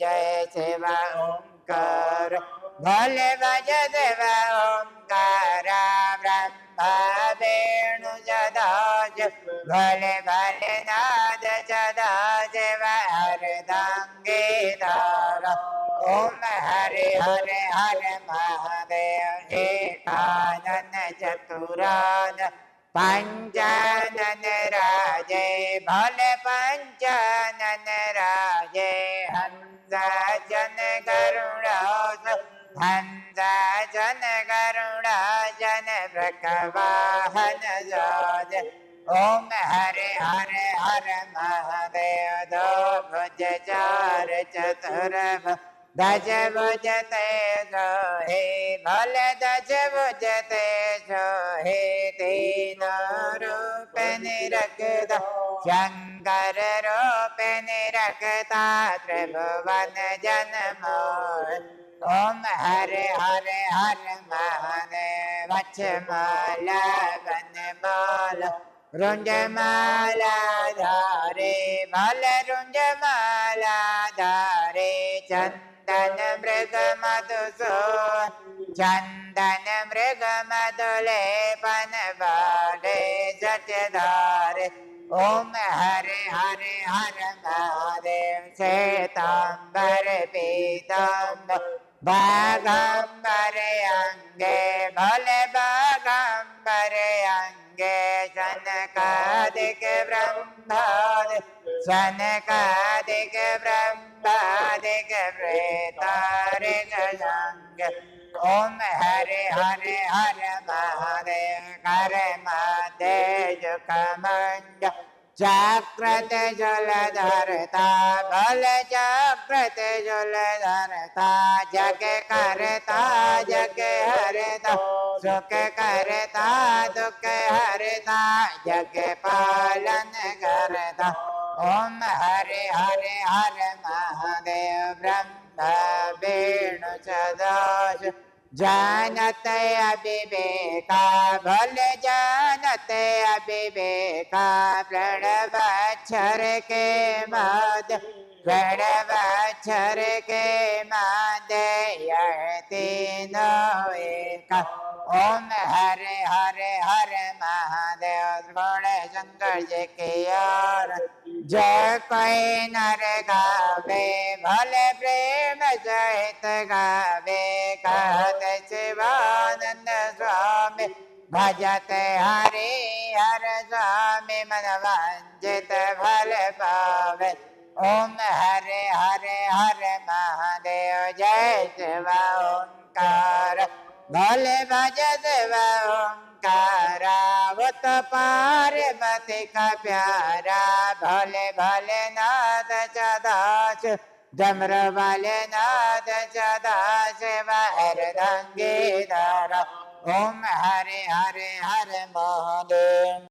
जय शिव ओंकार। भले भज देव ओंकार। ब्रह्मा वेणु सदा भले भले नाद सदा शिव हरदांगीधार ओम हरे हरे हरे महादेव। एकानन चतुरान पंचानन राजे। भले पंचानन राजे। हंस जन करुणास हंस जन करुणा जन प्रकवाहन जाज। ओम हरे हरे हरे महादेव दो भुज चार चतुर दज भुज ते हे भल दज भुज ते हे तीन रूप निरखता शंकर रूप निरखता त्रिभुवन जन्म ओम हरे हरे हरे महादेव माला बन माला रुंज माला धारे भल रुंज माला धारे चंदन मृग मधुसो चंदन मृग मधुले पन बाले जटधारे ओम हरे हरे हर महादेव श्वेतांबर पीतांबर। बागंबर अंगे भले बागंबर अंगे शनकादिक ब्रह्माद। शनकादिक ब्रह्मादिक प्रेतारिक संग ओम हरे हरे हर महादेव कर मादे जुकमंड जाग्रत जल धरता बल जाग्रत जल धरता जग करता, जग हरता, सुख करता, दुख हरता, जग पालन करता। ओम हरे हरे हरे महादेव, ब्रह्म वेणु सदाश जानत अविवेका भल जानत अविवेका प्रणवाक्षर के माद प्रणवाक्षर के माद यती तीनों एका। ओम हरे हरे हरे महादेव गौड़ शंकर जी की यार जय कोई नर गावे, भले प्रेम सहित गावे, कहत शिवानंद स्वामी, भजत हरे हर स्वामी, मन वांछित फल पावे। ओम हरे हरे हरे महादेव, जय शिव ओंकार। भले भज शिव ओंकारा वो तो पार्वती का प्यारा। भले भले नाथ चदास जमर वाले नाथ चदास शिव हरदंगी धारा। ओम हरे हरे हरे महादेव।